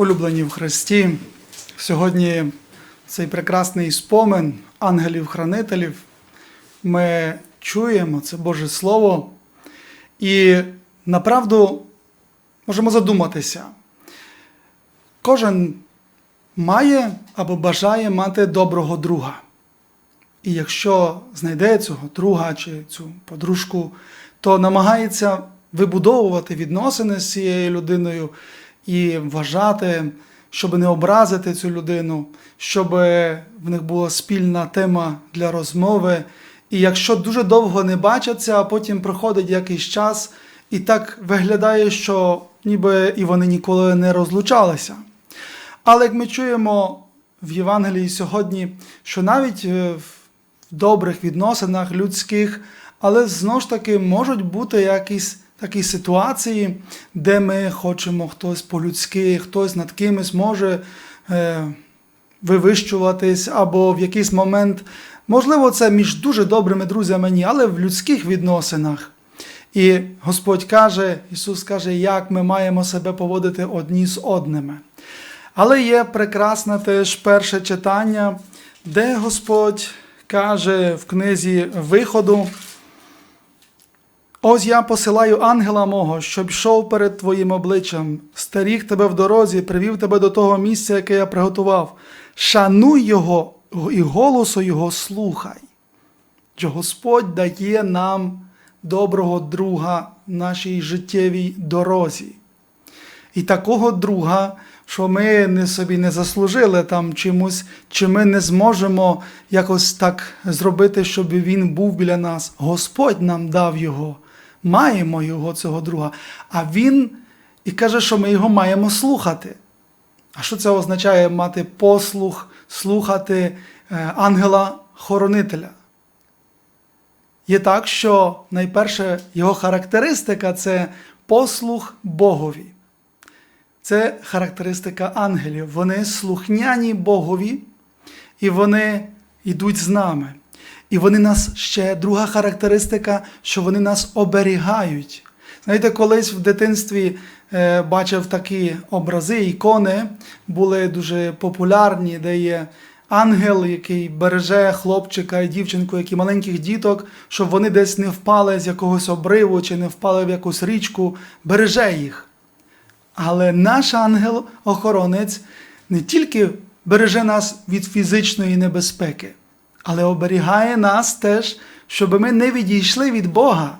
улюблені в Христі. Сьогодні цей прекрасний спомин ангелів-хранителів. Ми чуємо це Боже Слово і направду можемо задуматися. Кожен має або бажає мати доброго друга. І якщо знайде цього друга чи цю подружку, то намагається вибудовувати відносини з цією людиною і вважати, щоб не образити цю людину, щоб в них була спільна тема для розмови. І якщо дуже довго не бачаться, а потім проходить якийсь час, і так виглядає, що ніби і вони ніколи не розлучалися. Але як ми чуємо в Євангелії сьогодні, що навіть е, в добрих відносинах людських, але знову ж таки можуть бути якісь такі ситуації, де ми хочемо хтось по-людськи, хтось над кимось може е, вивищуватись, або в якийсь момент, можливо, це між дуже добрими друзями, ні, але в людських відносинах. І Господь каже, Ісус каже, як ми маємо себе поводити одні з одними. Але є прекрасне теж перше читання, де Господь каже в книзі Виходу. Ось я посилаю ангела мого, щоб йшов перед твоїм обличчям, старіг тебе в дорозі, привів тебе до того місця, яке я приготував. Шануй його і голосу його слухай. Що Господь дає нам доброго друга в нашій життєвій дорозі. І такого друга, що ми не собі не заслужили там чимось, чи ми не зможемо якось так зробити, щоб він був біля нас. Господь нам дав його, маємо його, цього друга. А він і каже, що ми його маємо слухати. А що це означає мати послух, слухати е, ангела-хоронителя? Є так, що найперше його характеристика це послух Богові. Це характеристика ангелів. Вони слухняні Богові, і вони йдуть з нами. І вони нас ще друга характеристика, що вони нас оберігають. Знаєте, колись в дитинстві е, бачив такі образи, ікони були дуже популярні, де є ангел, який береже хлопчика і дівчинку, які маленьких діток, щоб вони десь не впали з якогось обриву чи не впали в якусь річку, береже їх. Але наш ангел-охоронець не тільки береже нас від фізичної небезпеки, але оберігає нас теж, щоб ми не відійшли від Бога,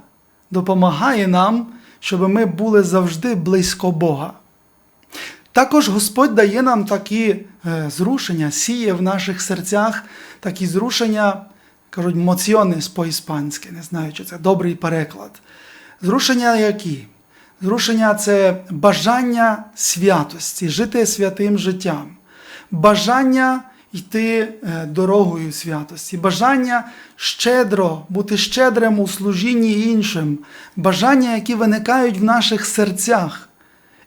допомагає нам, щоб ми були завжди близько Бога. Також Господь дає нам такі е, зрушення, сіє в наших серцях такі зрушення, кажуть, моціонес по-іспанськи, не знаю, чи це добрий переклад. Зрушення які? Зрушення це бажання святості, жити святим життям, бажання йти е, дорогою святості, бажання щедро бути щедрим у служінні іншим, бажання, які виникають в наших серцях.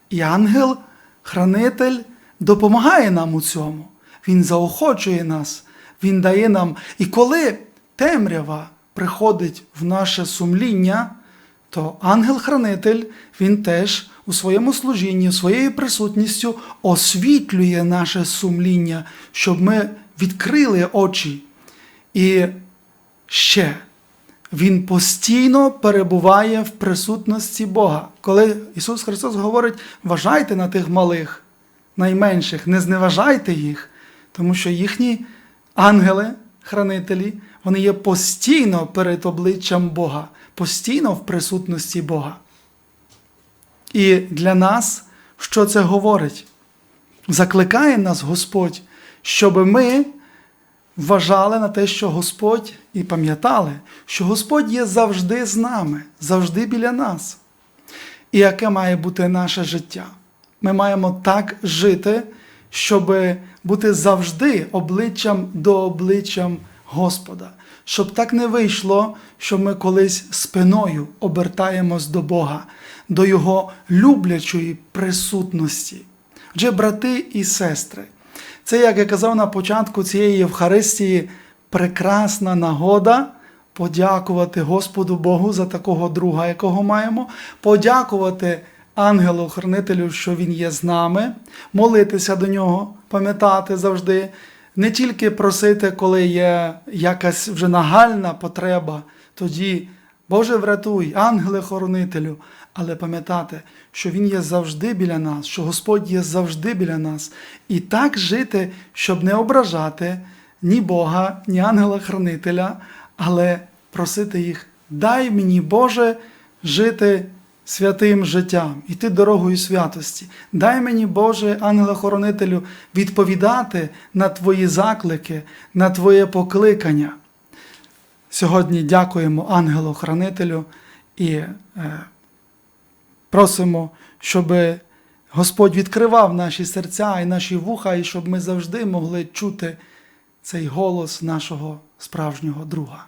І ангел, хранитель, допомагає нам у цьому. Він заохочує нас, він дає нам. І коли темрява приходить в наше сумління, то ангел-хранитель, він теж у своєму служінні, своєю присутністю освітлює наше сумління, щоб ми відкрили очі. І ще він постійно перебуває в присутності Бога. Коли Ісус Христос говорить, вважайте на тих малих, найменших, не зневажайте їх, тому що їхні ангели, хранителі, вони є постійно перед обличчям Бога, постійно в присутності Бога. І для нас, що це говорить? Закликає нас Господь, щоб ми вважали на те, що Господь і пам'ятали, що Господь є завжди з нами, завжди біля нас. І яке має бути наше життя? Ми маємо так жити, щоб бути завжди обличчям до обличчям Господа. Щоб так не вийшло, що ми колись спиною обертаємось до Бога, до Його люблячої присутності. Отже, брати і сестри, це, як я казав на початку цієї Євхаристії, прекрасна нагода подякувати Господу Богу за такого друга, якого маємо, подякувати ангелу-хранителю, що він є з нами, молитися до нього, пам'ятати завжди, не тільки просити, коли є якась вже нагальна потреба, тоді, Боже, врятуй, ангеле-хоронителю, але пам'ятати, що Він є завжди біля нас, що Господь є завжди біля нас, і так жити, щоб не ображати ні Бога, ні ангела-хранителя, але просити їх, дай мені, Боже, жити святим життям, іти дорогою святості. Дай мені, Боже, ангела-хоронителю, відповідати на Твої заклики, на Твоє покликання. Сьогодні дякуємо ангелу-хранителю і е, просимо, щоб Господь відкривав наші серця і наші вуха, і щоб ми завжди могли чути цей голос нашого справжнього друга.